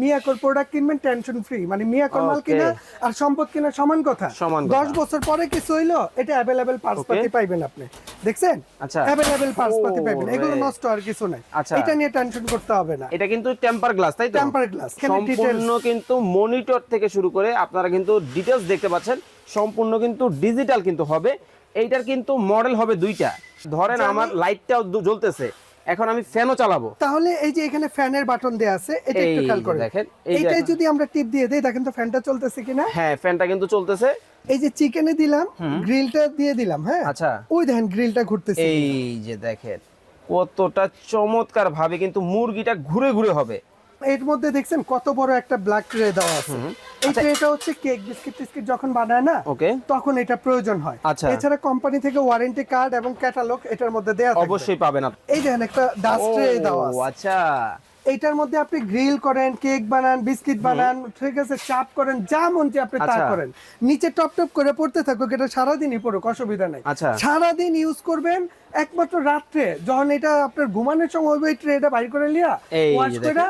মিয়াকোর product কিনবেন tension free মানে মিয়াকোর মাল কিনা আর সম্পদ কিনা সমান কথা। সমান বছর পরে কিছু হইল এটা অ্যাভেলেবেল পার্টস পাতি পাইবেন আপনি। দেখছেন? আচ্ছা। অ্যাভেলেবেল পার্টস পাতি পাইবেন। এগুলো নষ্ট আর কিছু নাই। আচ্ছা। এটা নিয়ে টেনশন করতে হবে না। এটা কিন্তু টেম্পার গ্লাস তাই তো? টেম্পার গ্লাস সম্পূর্ণ কিন্তু মনিটর থেকে শুরু করে আপনারা কিন্তু ডিটেলস দেখতে পাচ্ছেন। সম্পূর্ণ কিন্তু ডিজিটাল কিন্তু হবে। এইটার কিন্তু মডেল হবে দুইটা। ধরেন আমার লাইটটাও জ্বলতেছে। এখন আমি ফ্যানও চালাবো। তাহলে এই যে এখানে ফ্যানের বাটন দেয়া আছে এটা একটু খেয়াল যে করেন। দেখেন, এই এইটাই যদি আমরা টিপ দিয়ে দেই দেখেন তো ফ্যানটা চলতেছে কিনা? হ্যাঁ ফ্যানটা কিন্তু চলতেছে। এই যে চিকেনে দিলাম গ্রিলটা দিয়ে দিলাম হ্যাঁ? আচ্ছা। ওই দেখেন গ্রিলটা ঘুরতেছে এই যে দেখেন কতটা চমৎকার ভাবে কিন্তু মুরগিটা ঘুরে ঘুরে হবে। এর মধ্যে দেখছেন কত বড় একটা ব্ল্যাক ট্রে দেওয়া আছে। এই ট্রেটা হচ্ছে কেক বিস্কিট টিস্কিট যখন বানায় না ওকে। তখন এটা প্রয়োজন হয়। আচ্ছা। এছাড়া কোম্পানি থেকে ওয়ারেন্টি কার্ড এবং ক্যাটালগ এটার মধ্যে অবশ্যই পাবেন আপনি এই দেখেন একটা ডাস্ট দেওয়া আছে। আচ্ছা। এইটার মধ্যে আপনি গ্রিল করেন কেক বানান বিস্কিট বানান ঠিক আছে চাপ করেন যা মন চায় আপনি তা আচ্ছা। করেন। নিচে টপ টপ করে পড়তে থাকুক এটা সারাদিনই পড়ুক অসুবিধা নাই। আচ্ছা। সারাদিন ইউজ করবেন একমাত্র রাত্রে যখন এটা আপনার ঘুমানোর সময় হবে ট্রেটা বাইর করে লিয়া ওয়াশ করে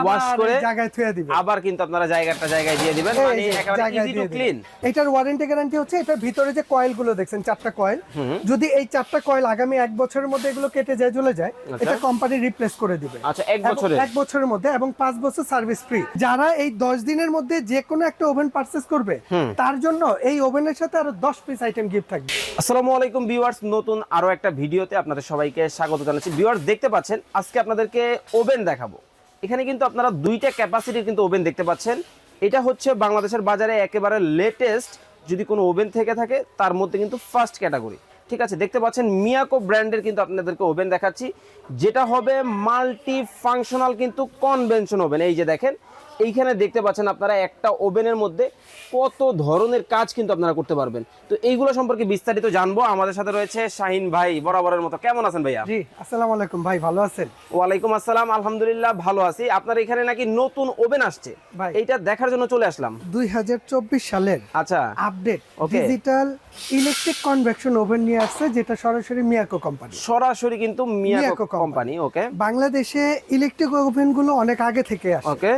আবার করে জায়গায় থুয়ে দিবেন আবার কিন্তু আপনারা জায়গাটা জায়গায় দিয়ে দিবেন মানে একেবারে ইজি টু। ক্লিন এটার ওয়ারেন্টি গ্যারান্টি হচ্ছে এটার ভিতরে যে কয়েলগুলো দেখছেন চারটা কয়েল যদি এই চারটা কয়েল আগামী এক বছরের মধ্যে এগুলো কেটে যায় চলে যায় এটা কোম্পানি রিপ্লেস করে দিবে। আচ্ছা এক বছরে এক বছরের মধ্যে এবং পাঁচ বছর সার্ভিস ফ্রি যারা এই দশ দিনের মধ্যে যে কোনো একটা ওভেন পারচেস করবে তার জন্য এই ওভেনের সাথে আরও দশ পিস আইটেম গিফট থাকবে। আসসালামু আলাইকুম ভিউয়ার্স নতুন আরও একটা ভিডিওতে আপনাদের সবাইকে স্বাগত জানাচ্ছি। ভিউয়ার্স দেখতে পাচ্ছেন আজকে আপনাদেরকে ওভেন দেখাবো। এখানে কিন্তু আপনারা দুইটা ক্যাপাসিটির কিন্তু ওভেন দেখতে পাচ্ছেন। এটা হচ্ছে বাংলাদেশের বাজারে একেবারে লেটেস্ট যদি কোনো ওভেন থেকে থাকে, তার মধ্যে কিন্তু ফার্স্ট ক্যাটাগরি ঠিক আছে, দেখতে পাচ্ছেন মিয়াকো ব্র্যান্ডের কিন্তু আপনাদেরকে ওভেন দেখাচ্ছি। যেটা হবে মাল্টি ফাংশনাল কিন্তু কনভেনশন ওভেন এই যে দেখেন এইখানে দেখতে পাচ্ছেন আপনারা একটা ওভেনের মধ্যে কত ধরনের কাজ কিন্তু আপনারা করতে পারবেন। তো এইগুলো সম্পর্কে বিস্তারিত জানব। আমাদের সাথে রয়েছে শাহিন ভাই বরাবরের মতো। কেমন আছেন ভাইয়া? জি আসসালামু আলাইকুম ভাই ভালো আছেন? ওয়ালাইকুম আসসালাম আলহামদুলিল্লাহ ভালো আছি। আপনার এখানে নাকি নতুন ওভেন আসছে? ভাই। এইটা দেখার জন্য চলে আসলাম। দুই হাজার চব্বিশ সালের আচ্ছা। Update. Digital electric convection oven নিয়ে আসছে যেটা সরাসরি মিয়াকো কোম্পানি। সরাসরি কিন্তু মিয়াকো কোম্পানি। ওকে বাংলাদেশে ইলেকট্রিক ওভেনগুলো অনেক আগে থেকে আসে। ওকে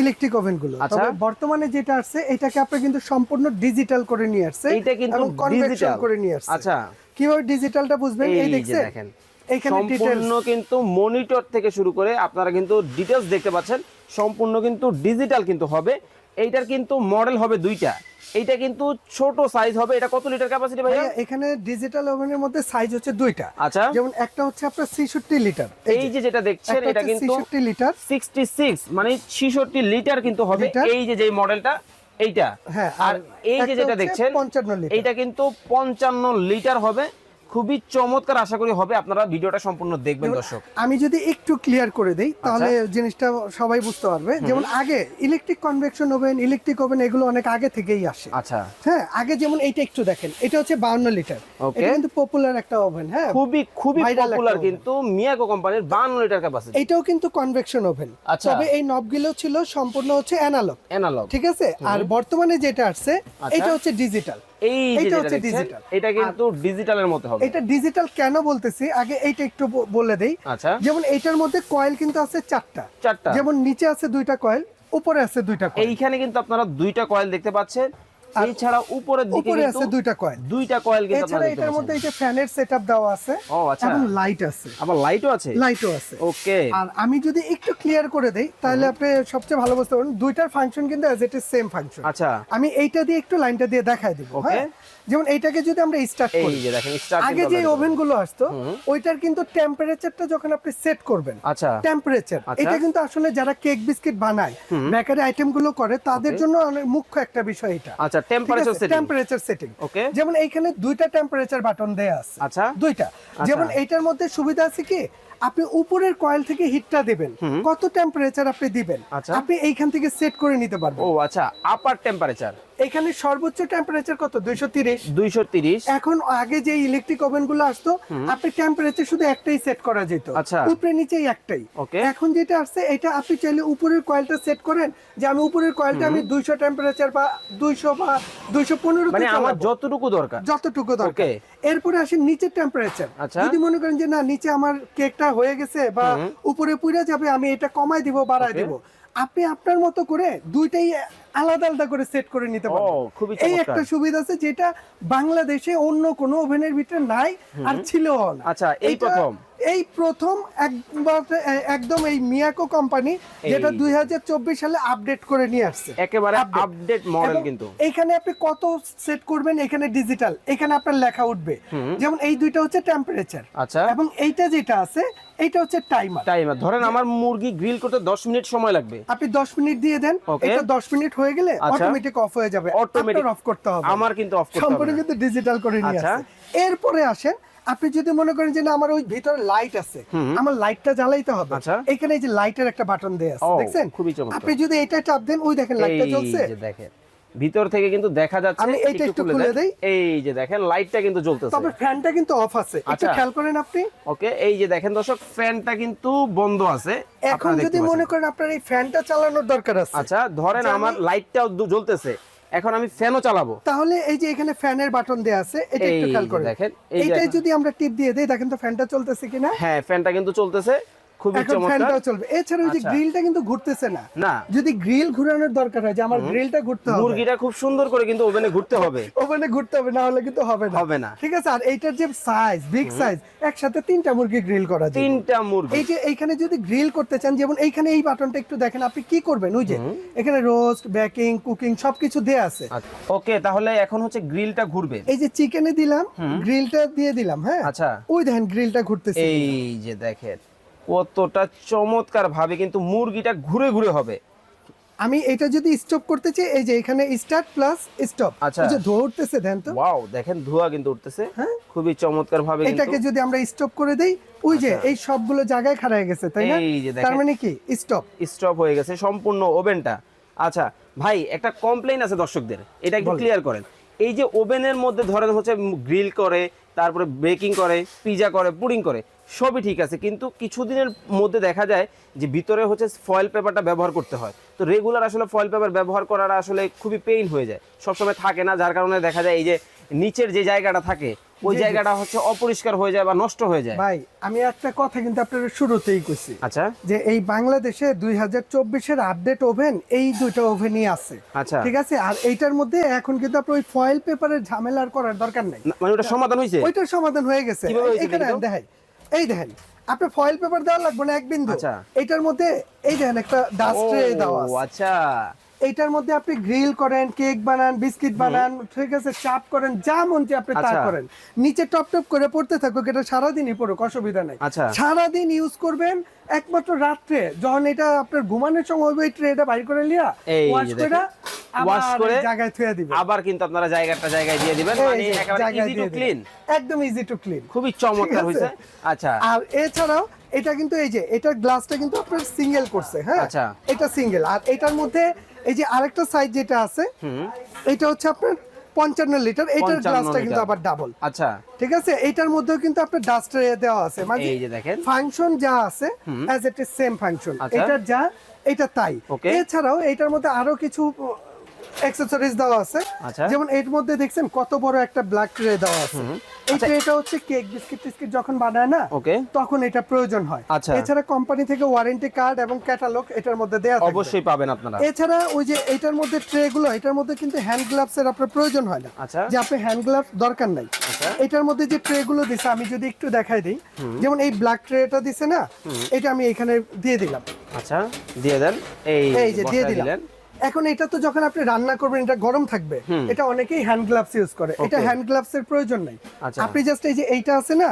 ইলেকট্রিক ওভেনগুলো। আচ্ছা। তবে বর্তমানে যেটা আসছে এটাকে আপনি কিন্তু সম্পূর্ণ ডিজিটাল করে নিয়ে আসছে এটা কিন্তু ডিজিটাল করে নিয়ে আসছে। আচ্ছা। কীভাবে ডিজিটালটা বুঝবেন? এই দেখেন। এখানে সম্পূর্ণ কিন্তু মনিটর থেকে শুরু করে আপনারা কিন্তু ডিটেলস দেখতে পাচ্ছেন। সম্পূর্ণ কিন্তু ডিজিটাল কিন্তু হবে। এইটার কিন্তু মডেল হবে দুইটা। এইটা কিন্তু ছোট সাইজ হবে। এটা কত লিটার ক্যাপাসিটি ভাই এখানে ডিজিটাল ওভেনের মধ্যে সাইজ হচ্ছে দুইটা। আচ্ছা। যেমন একটা হচ্ছে আপনার 66 লিটার এই যে যেটা দেখছেন এটা কিন্তু 66 লিটার 66 মানে 66 লিটার কিন্তু হবে এই যে যে মডেলটা এইটা। হ্যাঁ আর এই যে যেটা দেখছেন 55 লিটার এটা কিন্তু 55 লিটার হবে। খুবই চমৎকার আশা করি হবে। আপনারা ভিডিওটা সম্পূর্ণ দেখবেন দর্শক। আমি যদি একটু ক্লিয়ার করে দেই তাহলে আচ্ছা। জিনিসটা সবাই বুঝতে পারবে। যেমন আগে electric convection oven electric oven এগুলো অনেক আগে থেকেই আসে। আচ্ছা। হ্যাঁ আগে যেমন এইটা একটু দেখেন এটা হচ্ছে 52 লিটার. এটা কিন্তু পপুলার একটা ওভেন হ্যাঁ। খুবই খুবই পপুলার কিন্তু মিয়াকো কোম্পানির 52 লিটার ক্যাপাসিটি এইটাও কিন্তু কনভেকশন ওভেন আচ্ছা। তবে এই নবগুলো ছিল সম্পূর্ণ হচ্ছে অ্যানালগ অ্যানালগ ঠিক আছে? আর বর্তমানে যেটা আসছে আচ্ছা। এটা হচ্ছে ডিজিটাল এই এটা এইটা হচ্ছে ডিজিটাল এটা কিন্তু ডিজিটালের মতো হবে। এটা ডিজিটাল কেন বলতেছি? আগে এইটা একটু বলে দেই। আচ্ছা। যেমন এইটার মধ্যে কয়েল কিন্তু আছে চারটা। চারটা। যেমন নিচে আছে দুইটা কয়েল উপরে আছে দুইটা কয়েল এইখানে কিন্তু আপনারা দুইটা কয়েল দেখতে পাচ্ছেন। এছাড়া উপরের দিকে উপরে আছে দুইটা কয়েল দুইটা কয়েল কিন্তু এছাড়া এটার মধ্যে এই যে ফ্যানের সেটআপ দেওয়া আছে ও আচ্ছা। এবং লাইট আছে। আবার লাইটও আছে? লাইটও আছে। ওকে আর আমি যদি একটু ক্লিয়ার করে দেই তাহলে আপনি সবচেয়ে ভালো বুঝতে পারবেন দুইটার ফাংশন কিন্তু as it is same function আচ্ছা। আমি এইটা দিয়ে একটু লাইনটা দিয়ে দেখাই দেব. হ্যাঁ? যেমন এইটাকে যদি আমরা স্টার্ট এই করি যে দেখেন স্টার্ট আগে যে ওভেনগুলো আসতো ওইটার কিন্তু টেম্পারেচারটা যখন আপনি সেট করবেন আচ্ছা। টেম্পারেচার আচ্ছা। এটা কিন্তু আসলে যারা কেক বিস্কিট বানায় বেকারি আইটেমগুলো করে তাদের জন্য অনেক মুখ্য একটা বিষয় এটা। আচ্ছা temperature setting temperature setting okay যেমন এইখানে দুইটা টেম্পারেচার বাটন দেয়া আছে। আচ্ছা। দুইটা। যেমন এইটার মধ্যে সুবিধা আছে কি? আপনি উপরের কয়েল থেকে হিটটা দিবেন। কত টেম্পারেচার আপনি দিবেন? আচ্ছা। আপনি এইখান থেকে সেট করে নিতে পারবেন। ও আচ্ছা আপার টেম্পারেচার এখানে সর্বোচ্চ টেম্পারেচার কত? দুইশো তিরিশ? 230 এখন আগে যে ইলেকট্রিক ওভেনগুলো আসতো আপনি টেম্পারেচার শুধু একটাই সেট করা যেত। আচ্ছা। উপরে নিচেই একটাই. এখন যেটা আসছে এটা আপনি চাইলে উপরের কয়েলটা সেট করেন যে আমি উপরের কয়েলটা আমি দুইশো টেম্পারেচার বা দুইশো বা দুইশো পনেরো মানে আমার যতটুকু দরকার। যতটুকু দরকার. এরপরে আসে নিচের টেম্পারেচার আচ্ছা। যদি মনে করেন যে না নিচে আমার কেকটা হয়ে গেছে বা উপরে পুড়ে যাবে আমি এটা কমাই দিব বাড়াই দিব। আপনি আপনার মতো করে দুইটাই আলাদা আলাদা করে সেট করে নিতে পারবেন এই একটা সুবিধা আছে যেটা বাংলাদেশে অন্য কোনো ওভেনের ভিতরে নাই আর ছিল না। আচ্ছা, এই প্রথম? এই প্রথম একবার একদম এই মিয়াকো কোম্পানি যেটা এই। দুই সালে আপডেট করে নিয়ে আসছে। একেবারে আপডেট মডেল কিন্তু। এখানে আপনি কত সেট করবেন এখানে ডিজিটাল এখানে আপনার লেখা উঠবে। যেমন এই দুইটা হচ্ছে টেম্পারেচার আচ্ছা। এবং এইটা যেটা আছে এইটা হচ্ছে টাইমার টাইমার ধরেন আমার মুরগি গ্রিল করতে 10 মিনিট সময় লাগবে। আপনি 10 মিনিট দিয়ে দেন এটা 10 মিনিট হয়ে গেলে আচ্ছা। অটোমেটিক অফ হয়ে যাবে। অটোমেটিক অফ করতে হবে। আমার কিন্তু অফ করতে হবে সম্পূর্ণ কিন্তু ডিজিটাল করে নিয়ে আছে এরপরে আসেন আপনি যদি মনে করেন যে না আমার ওই ভিতরে লাইট আছে আমার লাইটটা জ্বালাইতে হবে। আচ্ছা। এখানে এই যে লাইটের একটা বাটন দেয়া আছে দেখছেন। আপনি যদি এটা চাপ দেন ওই দেখেন লাইটটা এই জ্বলছে। যে দেখেন। ভিতর থেকে কিন্তু দেখা যাচ্ছে আমি এইটা একটু খুলে দেই। এই যে দেখেন লাইটটা কিন্তু জ্বলতেছে। তবে ফ্যানটা কিন্তু অফ আছে। একটু আচ্ছা। খেয়াল করেন আপনি। ওকে এই যে দেখেন দর্শক ফ্যানটা কিন্তু বন্ধ আছে। এখন যদি মনে করেন আপনার এই ফ্যানটা চালানোর দরকার আছে। আচ্ছা ধরেন আমার লাইটটাও জ্বলতেছে। এখন আমি ফ্যানও চালাবো। তাহলে এই যে এখানে ফ্যানের বাটন দেয়া আছে এটা একটু খেয়াল করেন। দেখেন, এইটাই যদি আমরা টিপ দিয়ে দেই দেখেন তো ফ্যানটা চলতেছে কিনা? হ্যাঁ ফ্যানটা কিন্তু চলতেছে। খুবই চমৎকার। চলবে। এছাড়া ওই যে আচ্ছা। গ্রিলটা কিন্তু ঘুরতেছে না। না। যদি গ্রিল ঘুরানোর দরকার হয় যে আমার গ্রিলটা ঘুরতে হবে। মুরগিটা খুব সুন্দর করে কিন্তু ওভেনে ঘুরতে হবে। ওখানে ঘুরতে হবে না হলে কিন্তু হবে না। হবে না। ঠিক আছে? আর এইটার যে সাইজ বিগ সাইজ একসাথে তিনটা মুরগি গ্রিল করা যায় তিনটা মুরগি। এই যে এইখানে যদি গ্রিল করতে চান যেমন এইখানে এই বাটনটা একটু দেখেন আপনি কি করবেন? ওই যে এখানে রোস্ট বেকিং কুকিং সবকিছু দেয়া আছে। ওকে তাহলে এখন হচ্ছে গ্রিলটা ঘুরবে। এই যে চিকেনে দিলাম গ্রিলটা দিয়ে দিলাম হ্যাঁ? আচ্ছা। ওই দেখেন গ্রিলটা ঘুরতেছে এই যে দেখেন। কতটা চমৎকার ভাবে কিন্তু মুরগিটা ঘুরে ঘুরে হবে। আমি এটা যদি স্টপ করতে চাই এই যে এখানে স্টার্ট প্লাস স্টপ আচ্ছা। যে ধোয়া উঠতেছে দেন তো। ওয়াও দেখেন ধোঁয়া কিন্তু উঠতেছে। হ্যাঁ। খুবই চমৎকার ভাবে এটাকে যদি আমরা স্টপ করে দেই ওই যে এই সবগুলো জায়গায় খাড়া হয়ে গেছে তাই না? এই যে দেখেন। তার মানে কি? স্টপ স্টপ হয়ে গেছে সম্পূর্ণ ওভেনটা আচ্ছা ভাই একটা কমপ্লেইন আছে দর্শকদের। এটা একটু ক্লিয়ার করেন। এই যে ওভেনের মধ্যে ধরেন হচ্ছে গ্রিল করে, তারপরে বেকিং করে, পিজা করে, পুডিং করে, সবই ঠিক আছে। কিন্তু কিছুদিনের মধ্যে দেখা যায় যে ভিতরে হচ্ছে ফয়েল পেপারটা ব্যবহার করতে হয়। তো রেগুলার আসলে ফয়েল পেপার ব্যবহার করাটা আসলে খুবই পেইন হয়ে যায়। সবসময় থাকে না, যার কারণে দেখা যায় এই যে নিচের যে জায়গাটা থাকে ওই। জায়গাটা হচ্ছে অপরিষ্কার হয়ে যায় বা নষ্ট হয়ে যায়। ভাই আমি একটা কথা কিন্তু আপনার শুরুতেই কইছি। আচ্ছা। যে এই বাংলাদেশে দুই হাজার চব্বিশের আপডেট ওভেন এই দুইটা ওভেনই আছে। আচ্ছা। ঠিক আছে? আর এইটার মধ্যে এখন কিন্তু আপনার ওই ফয়েল পেপারের ঝামেলার করার দরকার নাই। মানে ওটা সমাধান হয়েছে ওইটার সমাধান হয়ে গেছে। এখানে দেখি তো? দেখেন এই দেখেন আপনার ফয়েল পেপার দেওয়া লাগবে না এক বিন্দু। আচ্ছা। এটার মধ্যে এই দেখেন একটা ডাস্ট ট্রে দেওয়া আচ্ছা। এইটার মধ্যে আপনি গ্রিল করেন কেক বানান বিস্কিট বানান ঠিক আছে চাপ করেন যা মন চায় আপনি তা আচ্ছা। করেন। নিচে টপ টপ করে পড়তে থাকুক এটা সারাদিনই পড়ুক অসুবিধা নাই। আচ্ছা। সারাদিন ইউজ করবেন একমাত্র রাত্রে যখন এটা আপনার ঘুমানোর সময় হবে এই ট্রেটা বাইর করে লিয়া ওয়াশ করে আবার করে জায়গায় থুয়ে দিবেন। আবার কিন্তু আপনারা জায়গাটা জায়গায় দিয়ে দিবেন মানে একেবারে ইজি টু ক্লিন একদম ইজি টু ক্লিন খুবই চমৎকার? হয়েছে আচ্ছা। আর এছাড়াও এটা কিন্তু এই যে এটার গ্লাসটা কিন্তু আপনার সিঙ্গেল করছে হ্যাঁ? আচ্ছা। এটা সিঙ্গেল আর এটার মধ্যে এই যে আরেকটা সাইজ যেটা আছে এটা হচ্ছে আপনার পঞ্চান্ন লিটার এটার গ্লাসটা কিন্তু আবার ডাবল আচ্ছা। ঠিক আছে? এটার মধ্যেও কিন্তু আপনার ডাস্টার দেওয়া আছে। মানে এই যে দেখেন। ফাংশন যা আছে as it is same function. এটার যা এটা তাই। এছাড়াও এটার মধ্যে আরও কিছু অ্যাক্সেসরিজ দেওয়া আছে। আচ্ছা। যেমন এর মধ্যে দেখছেন কত বড় একটা ব্ল্যাক ট্রে দেওয়া আছে। আচ্ছা। হচ্ছে কেক বিস্কিট টিস্কিট যখন বানায় না ওকে। তখন এটা প্রয়োজন হয়। আচ্ছা। এছাড়া কোম্পানি থেকে ওয়ারেন্টি কার্ড এবং ক্যাটালগ এটার মধ্যে দেওয়া থাকবে। অবশ্যই পাবেন আপনারা। এছাড়া ওই যে এটার মধ্যে ট্রে গুলো এটার মধ্যে কিন্তু হ্যান্ড গ্লাভস এর আপনার প্রয়োজন হয় না। আচ্ছা। যে আপনি হ্যান্ড গ্লাভস দরকার নাই। এটার মধ্যে যে ট্রে গুলো দিছে আমি যদি একটু দেখাই দিই। যেমন এই ব্ল্যাক ট্রেটা দিছে না এটা আমি এখানে দিয়ে দিলাম। আচ্ছা দিয়ে দেন। এই এই যে দিয়ে দিলাম। এখন এটা তো যখন আপনি রান্না করবেন এটা গরম থাকবে। এটা অনেকেই হ্যান্ড গ্লাভস ইউজ করে। এটা হ্যান্ড গ্লাভস এর প্রয়োজন নাই। আচ্ছা। আপনি জাস্ট এই যে এইটা আছে না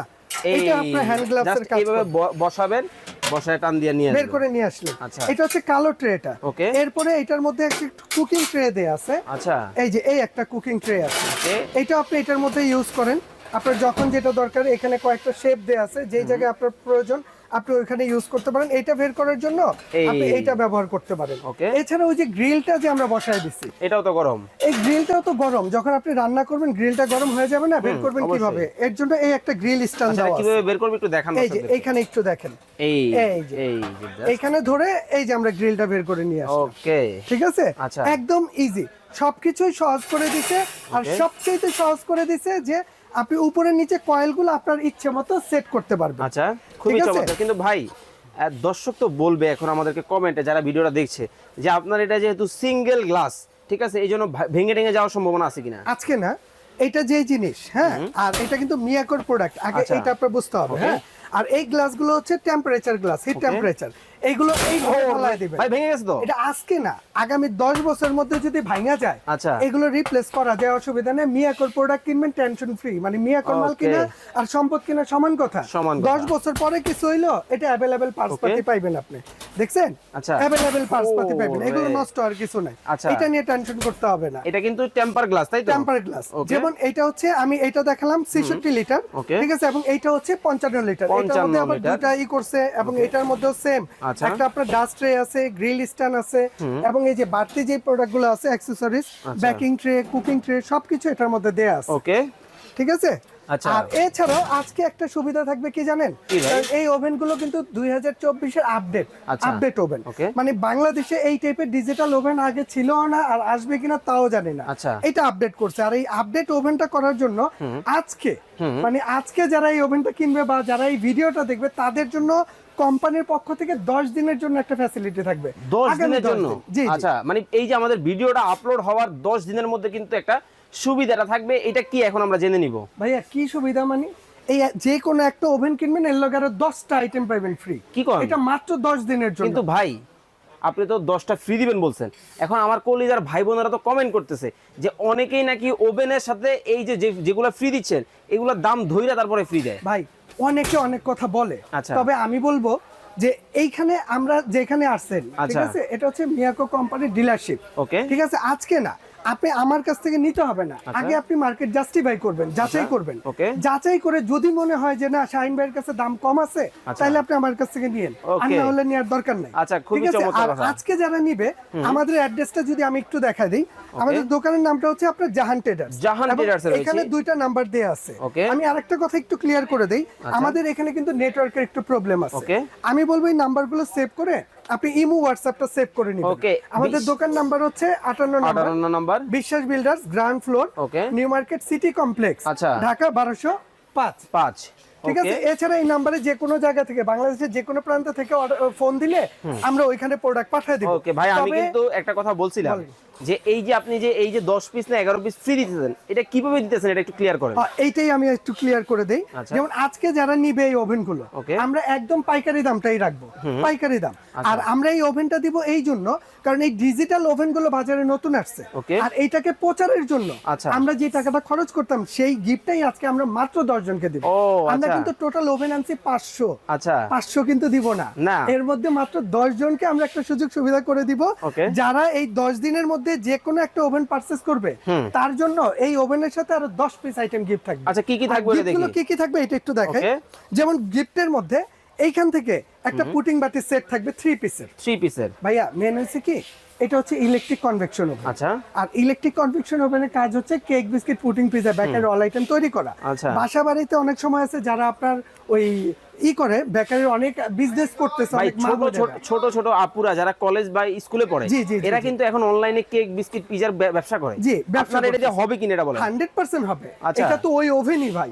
এই এটা আপনার হ্যান্ড গ্লাভস এর কাজ এইভাবে বসাবেন বসায় টান দিয়ে নিয়ে বের করে নিয়ে আসলেন। আচ্ছা। এটা হচ্ছে কালো ট্রেটা Okay. এরপরে এটার মধ্যে একটা কুকিং ট্রে দেয়া আছে। আচ্ছা। এই যে এই একটা কুকিং ট্রে আছে। ওকে এটা আপনি এটার মধ্যে ইউজ করেন। আপনার যখন যেটা দরকার এখানে কয়েকটা শেপ দেয়া আছে। যেই জায়গায় আপনার প্রয়োজন আপনি ওইখানে ইউজ করতে পারেন। এটা বের করার জন্য আপনি এইটা ব্যবহার করতে পারেন। এছাড়া ওই যে গ্রিলটা যে আমরা বসায় দিছি এটাও তো গরম। এই গ্রিলটাও তো গরম। যখন আপনি রান্না করবেন গ্রিলটা গরম হয়ে যাবে না? বের করবেন কীভাবে? এর জন্য এই একটা গ্রিল স্ট্যান্ড দেওয়া কীভাবে বের করবে একটু দেখান এই যে। এইখানে একটু দেখেন। এই এই এইখানে ধরে এই যে আমরা গ্রিলটা বের করে নিয়ে আসি ওকে। ঠিক আছে? আচ্ছা। একদম ইজি সবকিছুই সহজ করে দিছে। আর সবচেয়ে সহজ করে দিছে যে আপনি উপরে নিচে কয়েলগুলো আপনার ইচ্ছে মতো সেট করতে পারবেন। আচ্ছা খুবই চমৎকার। কিন্তু ভাই দর্শক তো বলবে এখন আমাদেরকে কমেন্টে যারা ভিডিওটা দেখছে যে আপনার এটা যেহেতু সিঙ্গেল গ্লাস ঠিক আছে এই জন্য ভেঙে ভেঙে যাওয়ার সম্ভাবনা আছে কিনা? আজকে না এটা যে জিনিস হ্যাঁ? আর এটা কিন্তু মিয়াকোর প্রোডাক্ট আগে আচ্ছা। এটা আপনার বুঝতে হবে হ্যাঁ? আর এই গ্লাসগুলো হচ্ছে টেম্পারেচার গ্লাস হিট টেম্পারেচার এইগুলো এই দিবেন ভাই ভেঙে গেছে তো? এটা আজকে না আগামী দশ বছরের মধ্যে যদি ভাঙা যায় আচ্ছা। এগুলো রিপ্লেস করা যায় অসুবিধা নেই। মিয়াকোর প্রোডাক্ট কিনবেন টেনশন ফ্রি মানে মিয়াকোর মাল কিনা আর সম্পদ কিনা সমান কথা। সমান কথা। দশ বছর পরে কিছু হইল এটা পার্টস পাতি পাইবেন আপনি। দেখছেন? আচ্ছা। অ্যাভেলেবেল পার্টস পাতি Oh, পাইবেন। এগুলো নষ্ট আর কিছু নাই। আচ্ছা। এটা নিয়ে টেনশন করতে হবে না। এটা কিন্তু টেম্পার গ্লাস তাই তো? টেম্পার গ্লাস যেমন এটা হচ্ছে আমি এটা দেখালাম 66 লিটার। ঠিক আছে? এবং এইটা হচ্ছে 55 লিটার। মধ্যে আবার। দুটা ই করছে এবং এটার মধ্যেও সেম। একটা আপনার ডাস্ট ট্রে আছে গ্রিল স্ট্যান্ড আছে এবং এই যে বাড়তি যে প্রোডাক্টগুলো আছে অ্যাকসেসরিজ আচ্ছা। বেকিং ট্রে কুকিং ট্রে সবকিছু এটার মধ্যে দেয়া আছে ওকে ঠিক আছে আচ্ছা। আর এছাড়াও আজকে একটা সুবিধা থাকবে কি জানেন? এই ওভেনগুলো কিন্তু দুই হাজার চব্বিশের আপডেট আচ্ছা। Update oven. মানে বাংলাদেশে এই টাইপের ডিজিটাল ওভেন আগে ছিল না আর আসবে কিনা তাও জানি না। আচ্ছা। এটা আপডেট করছে। আর এই আপডেট ওভেনটা করার জন্য আজকে মানে আজকে যারা এই ওভেনটা কিনবে বা যারা এই ভিডিওটা দেখবে তাদের জন্য কোম্পানির পক্ষ থেকে দশ দিনের জন্য একটা ফ্যাসিলিটি থাকবে। দশ আগামী দিনের জন্য। আচ্ছা মানে এই যে আমাদের ভিডিওটা আপলোড হওয়ার দশ দিনের মধ্যে কিন্তু একটা সুবিধাটা থাকবে এটা কি এখন আমরা জেনে নিব? ভাইয়া কি সুবিধা মানে? এই যে কোনো একটা ওভেন কিনবেন এর লগে আরও দশটা আইটেম পাইবেন ফ্রি কি করেন? এটা মাত্র দশ দিনের জন্য। কিন্তু ভাই আপনি তো দশটা ফ্রি দিবেন বলছেন। এখন আমার কলিজার ভাই বোনেরা তো কমেন্ট করতেছে যে অনেকেই নাকি ওভেনের সাথে এই যে যে- যেগুলো ফ্রি দিচ্ছেন এগুলোর দাম ধইরা তারপরে ফ্রি দেয়। ভাই অনেকে অনেক কথা বলে। আচ্ছা। তবে আমি বলব যে এইখানে আমরা যেখানে আসছেন ঠিক আচ্ছা। আছে? এটা হচ্ছে মিয়াকো কোম্পানির ডিলারশিপ ওকে ঠিক আছে? আজকে না আপনি আমার কাছ থেকে নিতে হবে না। আগে আপনি মার্কেট জাস্টিফাই করবেন যাচাই করবেন। আচ্ছা। যাচাই করে যদি মনে হয় যে না শাহিন ভাইয়ের কাছে দাম কম আছে আচ্ছা। তাহলে আপনি আমার কাছ থেকে নিয়েন। আর না হলে নেওয়ার দরকার নেই। আচ্ছা, ঠিক আছে? আর। আজকে যারা নিবে আমাদের অ্যাড্রেসটা যদি আমি একটু দেখা দিই আমাদের দোকানের নামটা হচ্ছে আপনার জাহান ট্রেডার্স জাহান এ এখানে দুইটা নাম্বার দেয়া আছে। আমি আরেকটা কথা একটু ক্লিয়ার করে দেই। আমাদের এখানে কিন্তু নেটওয়ার্কের একটু প্রবলেম আছে। আমি বলব এই নাম্বারগুলো সেভ করে আপনি ইমো হোয়াটসঅ্যাপটা সেভ করে নিবেন ওকে। আমাদের দোকান নাম্বার হচ্ছে আটান্ন নাম্বার আঠারো number Biswas builders ground floor okay. New market city complex আচ্ছা। ঢাকা বারোশো পাঁচ পাঁচ ঠিক আছে এছাড়া এই নাম্বারে যে কোনো জায়গা থেকে বাংলাদেশের যে কোনো প্রান্ত থেকে ফোন দিলে আমরা ওইখানে প্রোডাক্ট পাঠিয়ে দিব ওকে ভাই আমি কিন্তু একটা কথা বলছিলাম। যে এই যে আপনি যে এই যে দশ পিস না এগারো পিস ফ্রি দিতেছেন এটা কীভাবে দিতেছেন এটা একটু ক্লিয়ার করেন? হ্যাঁ, এইটাই আমি একটু ক্লিয়ার করে দেই। আচ্ছা। যেমন আজকে যারা নিবে এই ওভেনগুলো আমরা একদম পাইকারি দামটাই রাখব। পাইকারি দাম। আচ্ছা। আর আমরা এই ওভেনটা দিব এই জন্য কারণ এই ডিজিটাল ওভেনগুলো বাজারে নতুন আসছে। আর এইটাকে প্রচারের জন্য। আচ্ছা। আমরা যে টাকাটা খরচ করতাম সেই গিফটটাই আজকে আমরা মাত্র দশ জনকে দিব। আমরা। কিন্তু টোটাল ওভেন আনছি পাঁচশো। আচ্ছা। পাঁচশো কিন্তু দিব না। না। এর মধ্যে মাত্র দশ জনকে আমরা একটা সুযোগ সুবিধা করে দিব। যারা এই দশ দিনের মধ্যে যে কোনো একটা ওভেন পারচেস করবে তার জন্য এই ওভেনের সাথে আরও দশ পিস আইটেম গিফট থাকবে। আচ্ছা, কি কি থাকবে দেখি। কি কি থাকবে এটা একটু দেখাই। যেমন গিফটের মধ্যে এইখান থেকে একটা পুটিং বাটি সেট থাকবে থ্রি পিসের থ্রি পিসের ভাইয়া মেন হচ্ছে কি? এটা হচ্ছে ইলেকট্রিক কনভেকশন ওভেন আচ্ছা। আর ইলেকট্রিক কনভেকশন ওভেনের কাজ হচ্ছে cake biscuit pudding pizza bakery all item তৈরি করা। আচ্ছা। বাসা বাড়িতে অনেক সময় আছে যারা আপনার ওই ই করে বেকারির অনেক বিজনেস করতেছে অনেক ছোট ছোট ছোট আপুরা যারা কলেজ বা স্কুলে পড়ে এরা কিন্তু এখন অনলাইনে কেক বিস্কিট পিজার ব্যবসা করে। জি, ব্যবসা এটা করতেছে। হবে কিনা এটা বলেন। হান্ড্রেড পার্সেন্ট হবে। আচ্ছা। এটা তো ওই ওভেনই ভাই।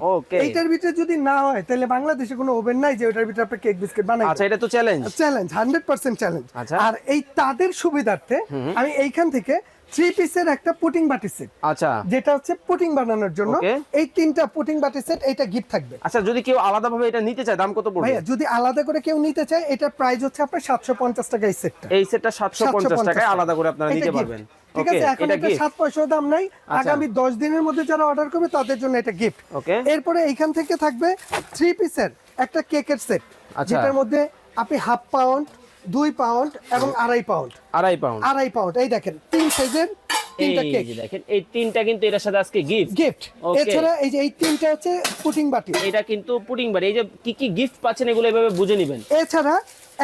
ভিতরে যদি না হয় তাহলে বাংলাদেশে কোনো ওভেন নাই যে ওটার ভিতরে আপনি কেক বিস্কিট বানাই আচ্ছা এটা তো challenge challenge hundred percent challenge. আর এই তাদের সুবিধার্থে আমি এইখান থেকে থ্রি পিসের একটা পুটিং বাটি সেট আচ্ছা। যেটা হচ্ছে পুটিং বানানোর জন্য। এই তিনটা পুটিং বাটি সেট এইটা গিফট থাকবে। আচ্ছা যদি কেউ আলাদা ভাবে এটা নিতে চায় দাম কত পড়বে? ভাইয়া যদি আলাদা করে কেউ নিতে চায় এটার প্রাইস হচ্ছে আপনার সাতশো পঞ্চাশ টাকা এই সেটটা এই সেটটা সাতশো পঞ্চাশ টাকায় আলাদা করে আপনারা নিতে পারবেন। ঠিক আছে এখন এটা এটা কি সাত পয়সাও দাম নাই। আগামী দশ দিনের মধ্যে যারা অর্ডার করবে তাদের জন্য এটা গিফট ওকে এরপরে এইখান থেকে থাকবে থ্রি পিসের একটা কেকের সেট আচ্ছা। যেটার মধ্যে আপনি হাফ পাউন্ড দুই পাউন্ড এবং আড়াই পাউন্ড। আড়াই পাউন্ড। আড়াই পাউন্ড। এই দেখেন তিন সাইজের তিনটা কেক। দেখেন এই তিনটা কিন্তু এটার সাথে আজকে গিফট গিফট এছাড়া এই যে এই তিনটা হচ্ছে পুটিং বাটি। এটা কিন্তু এই যে কি কি গিফট পাচ্ছেন এগুলো এভাবে বুঝে নেবেন। এছাড়া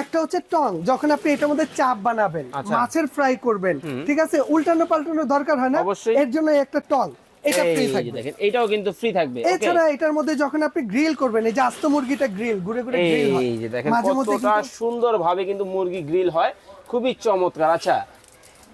একটা হচ্ছে টং যখন আপনি এটার মধ্যে চাপ বানাবেন আচ্ছা। মাছের ফ্রাই করবেন ঠিক আছে? উল্টানো পাল্টানো দরকার হয় না। এর জন্য একটা টং। এটা ফ্রি এই থাকবে। দেখেন এটাও কিন্তু ফ্রি থাকবে এছাড়া এটার মধ্যে যখন আপনি গ্রিল করবেন এই যে আস্ত মুরগিটা গ্রিল ঘুরে ঘুরে গ্রিল হয়। এই যে দেখেন কতটা সুন্দর ভাবে কিন্তু মুরগি গ্রিল হয় খুবই চমৎকার আচ্ছা।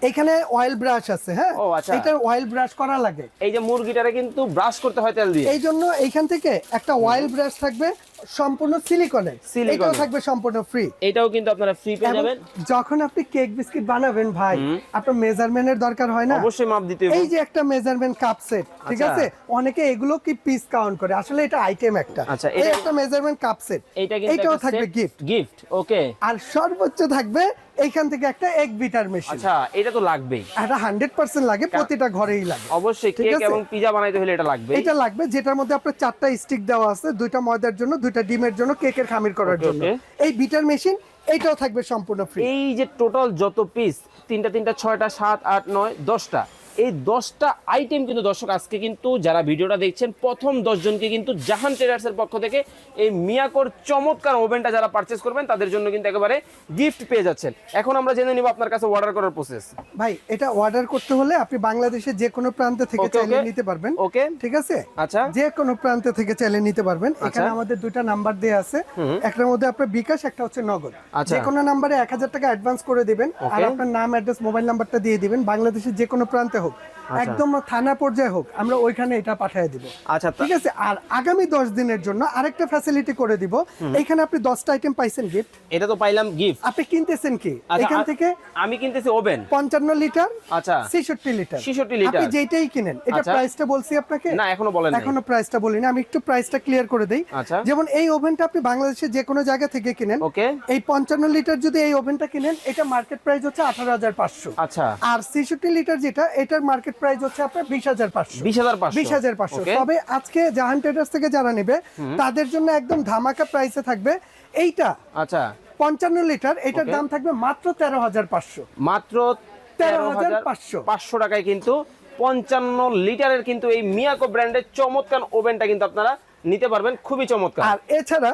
এখানে অয়েল ব্রাশ আছে হ্যাঁ। এটা অয়েল ব্রাশ করা লাগে। এই যে মুরগিটারে কিন্তু ব্রাশ করতে হয় তেল দিয়ে। এই জন্য এইখান থেকে একটা অয়েল ব্রাশ থাকবে সম্পূর্ণ সিলিকনের। এটাও থাকবে সম্পূর্ণ ফ্রি এটাও কিন্তু আপনারা ফ্রি পেয়ে যাবেন। যখন আপনি কেক বিস্কিট বানাবেন ভাই আপনার মেজারমেন্টের দরকার হয় না? অবশ্যই মাপ দিতে হবে। এই যে একটা মেজারমেন্ট কাপ সেট ঠিক আচ্ছা। আছে? অনেকে এগুলো কি পিস কাউন্ট করে? আসলে এটা আইটেম একটা। আচ্ছা, এটা- একটা মেজারমেন্ট কাপ সেট এটাও থাকবে গিফট গিফট ওকে আর সর্বোচ্চ থাকবে এইখান থেকে একটা এক বিটার মেশিন। আচ্ছা এটা তো লাগবেই। এটা হান্ড্রেড পার্সেন্ট লাগে প্রতিটা ঘরেই লাগে। অবশ্যই কেক এবং পিজা বানাইতে হলে এটা লাগবে এটা লাগবে যেটার মধ্যে আপনার চারটা স্টিক দেওয়া আছে দুইটা ময়দার জন্য দুইটা ডিমের জন্য কেকের খামির করার জন্য। এই বিটার মেশিন এটাও থাকবে সম্পূর্ণ ফ্রি এই যে টোটাল যত পিস তিনটা তিনটা ছয়টা সাত আট নয় দশটা এই দশটা আইটেম কিন্তু দর্শক আজকে কিন্তু যারা ভিডিওটা দেখছেন প্রথম দশজনকে কিন্তু জাহান ট্রেডার্স এর পক্ষ থেকে এই মিয়াকোর চমৎকার ওভেনটা যারা পারচেস করবেন তাদের জন্য কিন্তু একেবারে গিফট পেয়ে যাচ্ছেন। এখন আমরা জেনে নিব আপনার কাছে অর্ডার করার প্রসেস ভাই এটা অর্ডার করতে হলে আপনি বাংলাদেশের যে কোনো প্রান্ত থেকে চাইলে নিতে পারবেন। ওকে ঠিক আছে? আচ্ছা। যে কোনো প্রান্ত থেকে চাইলে নিতে পারবেন। এখানে আমাদের দুইটা নাম্বার দেওয়া আছে। একটার মধ্যে আপনার বিকাশ একটা হচ্ছে নগদ। আচ্ছা। যে কোনো নাম্বারে এক হাজার টাকা অ্যাডভান্স করে দিবেন। আর আপনার নাম অ্যাড্রেস মোবাইল নাম্বারটা দিয়ে দিবেন। বাংলাদেশের যে কোনো প্রান্তে হোক আচ্ছা। একদম থানা পর্যায়ে হোক আমরা ওইখানে এটা পাঠিয়ে দিব। আচ্ছা ঠিক আছে? আর আগামী দশ দিনের জন্য আরেকটা ফ্যাসিলিটি করে দিব। এখানে আপনি দশটা আইটেম পাইছেন গিফট এটা তো পাইলাম গিফট আপনি কিনতেছেন কি? আচ্ছা, এখান থেকে আমি কিনতেছি ওভেন পঞ্চান্ন লিটার আচ্ছা। ছেষট্টি লিটার 66 লিটার। আপনি যেটাই কিনেন এটা আচ্ছা। প্রাইসটা বলছি আপনাকে? না এখনও বলেন এখনও প্রাইসটা বলিনি আমি একটু প্রাইসটা ক্লিয়ার করে দেই। আচ্ছা। যেমন এই ওভেনটা আপনি বাংলাদেশের যে কোনো জায়গা থেকে কিনেন ওকে। এই পঞ্চান্ন লিটার যদি এই ওভেনটা কিনেন এটা মার্কেট প্রাইস হচ্ছে আঠারো হাজার পাঁচশো। আচ্ছা। আর ছেষট্টি লিটার যেটা এটার মার্কেট প্রাইস হচ্ছে আপনার বিশ হাজার পাঁচশো। বিশ হাজার পাঁচশো। বিশ হাজার পাঁচশো। তবে আজকে জাহান ট্রেডার্স থেকে যারা নেবে তাদের জন্য একদম ধামাকা প্রাইসে থাকবে এইটা। আচ্ছা। পঞ্চান্ন লিটার এটার দাম থাকবে মাত্র তেরো হাজার পাঁচশো। মাত্র তেরো হাজার পাঁচশো পাঁচশো টাকায় কিন্তু পঞ্চান্ন লিটারের কিন্তু এই মিয়াকো ব্র্যান্ডের চমৎকার ওভেনটা কিন্তু আপনারা নিতে পারবেন। খুবই চমৎকার। আর এছাড়া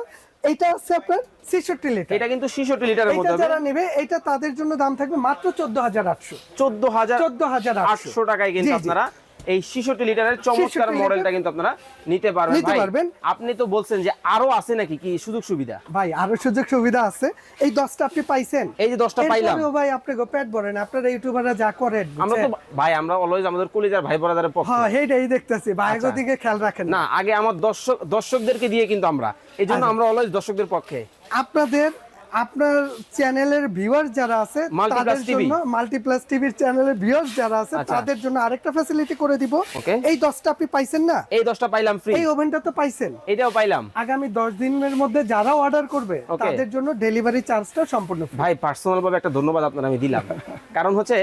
এটা হচ্ছে আপনার ছেষট্টি লিটার। এটা কিন্তু ছিষট্টি লিটারের মধ্যে। এটা যারা নেবে এটা তাদের জন্য দাম থাকবে মাত্র চোদ্দ হাজার আটশো। চোদ্দ হাজার চোদ্দ হাজার আটশো। আটশো টাকায় কিন্তু। আপনারা এই ছিষট্টি লিটারের চমৎকার মডেলটা কিন্তু আপনারা নিতে পারবেন নিতে পারবেন। আপনি তো বলছেন যে আরও আছে নাকি? কি সুযোগ সুবিধা? ভাই আরও সুযোগ সুবিধা আছে। এই দশটা আপনি পাইছেন? এই যে দশটা পাইলাম। এরপরেও ভাই আপনি গো পেট ভরেন। আপনারা ইউটিউবাররা যা করেন আমরা তো ভাই আমরা অলওয়েজ আমাদের কলিজার ভাই বরাদারের পক্ষে। হ্যাঁ এইটাই দেখতেছি। ভাইগো আচ্ছা। দিকে খেয়াল রাখেন। না আগে আমার দর্শক দর্শকদেরকে দিয়ে কিন্তু আমরা। এই জন্য আচ্ছা। আমরা অলওয়েজ দর্শকদের পক্ষে। আপনাদের আপনার চ্যানেলের ভিউয়ার যারা আছে তাদের জন্য মাল্টিপ্লাস টিভির চ্যানেলের ভিউয়ার যারা আছে আচ্ছা। তাদের জন্য আরেকটা ফ্যাসিলিটি করে দিব. এই দশটা আপনি পাইছেন না? এই দশটা পাইলাম ফ্রি এই ওভেনটা তো পাইছেন। এটাও পাইলাম। আগামী দশ দিনের মধ্যে যারা অর্ডার করবে তাদের জন্য ডেলিভারি চার্জটা সম্পূর্ণ free। ভাই পার্সোনাল ভাবে একটা ধন্যবাদ আপনার আমি দিলাম। কারণ হচ্ছে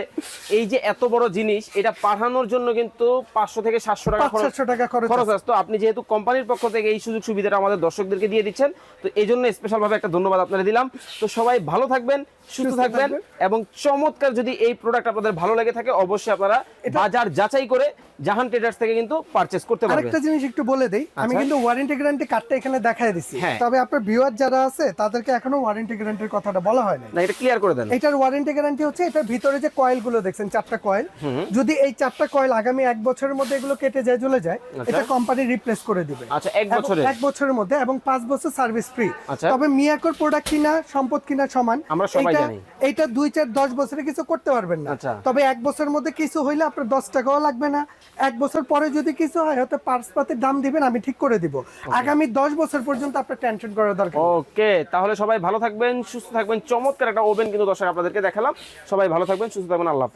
এই যে এত বড় জিনিস এটা পাঠানোর জন্য কিন্তু পাঁচশো থেকে সাতশো টাকা পাঁচ খরচ। সাতশো টাকা খরচ খরচ আছে। আছে। তো আপনি যেহেতু কোম্পানির পক্ষ থেকে এই সুযোগ সুবিধাটা আমাদের দর্শকদেরকে দিয়ে দিচ্ছেন তো এই জন্য স্পেশাল ভাবে একটা ধন্যবাদ আপনারা দিলাম। তো সবাই ভালো থাকবেন। সুস্থ থাকবেন। এবং চমৎকার যদি এই প্রোডাক্ট আপনাদের ভালো লেগে থাকে অবশ্যই আপনারা বাজার যাচাই করে জাহান ট্রেডার্স থেকে কিন্তু পারচেস করতে পারবেন। আরেকটা জিনিস একটু বলে দেই আমি আচ্ছা। কিন্তু ওয়ারেন্টি গ্যারান্টি কার্ডটা এখানে দেখাই দিছি। হ্যাঁ। তবে আপনার ভিউয়ার যারা আছে তাদেরকে এখনও ওয়ারেন্টি গ্যারান্টির কথাটা বলা হয় না এটা ক্লিয়ার করে দেন। এটার ওয়ারেন্টি গ্যারান্টি হচ্ছে এটার ভিতরে যে কয়েলগুলো দেখছেন চারটা কয়েল যদি এই চারটা কয়েল আগামী এক বছরের মধ্যে এগুলো কেটে যায় চলে যায় এটা কোম্পানি রিপ্লেস করে দিবে। আচ্ছা এক বছরে এক বছরের মধ্যে এবং পাঁচ বছর সার্ভিস ফ্রি আচ্ছা। তবে মিয়াকোর প্রোডাক্ট কিনা সম্পদ কিনা সমান আমরা সবাই এইটা দুই চার দশ বছরে কিছু করতে পারবেন না। আচ্ছা। তবে এক বছরের মধ্যে কিছু হইলে আপনার দশ টাকাও লাগবে না। এক বছর পরে যদি কিছু হয় হয়তো পার্স পাতির দাম দিবেন আমি ঠিক করে দিব। আগামী দশ বছর পর্যন্ত আপনার টেনশন করার দরকার ওকে তাহলে সবাই ভালো থাকবেন সুস্থ থাকবেন। চমৎকার একটা ওভেন কিন্তু দর্শক আপনাদেরকে দেখালাম। সবাই ভালো থাকবেন সুস্থ থাকবেন আল্লাহ।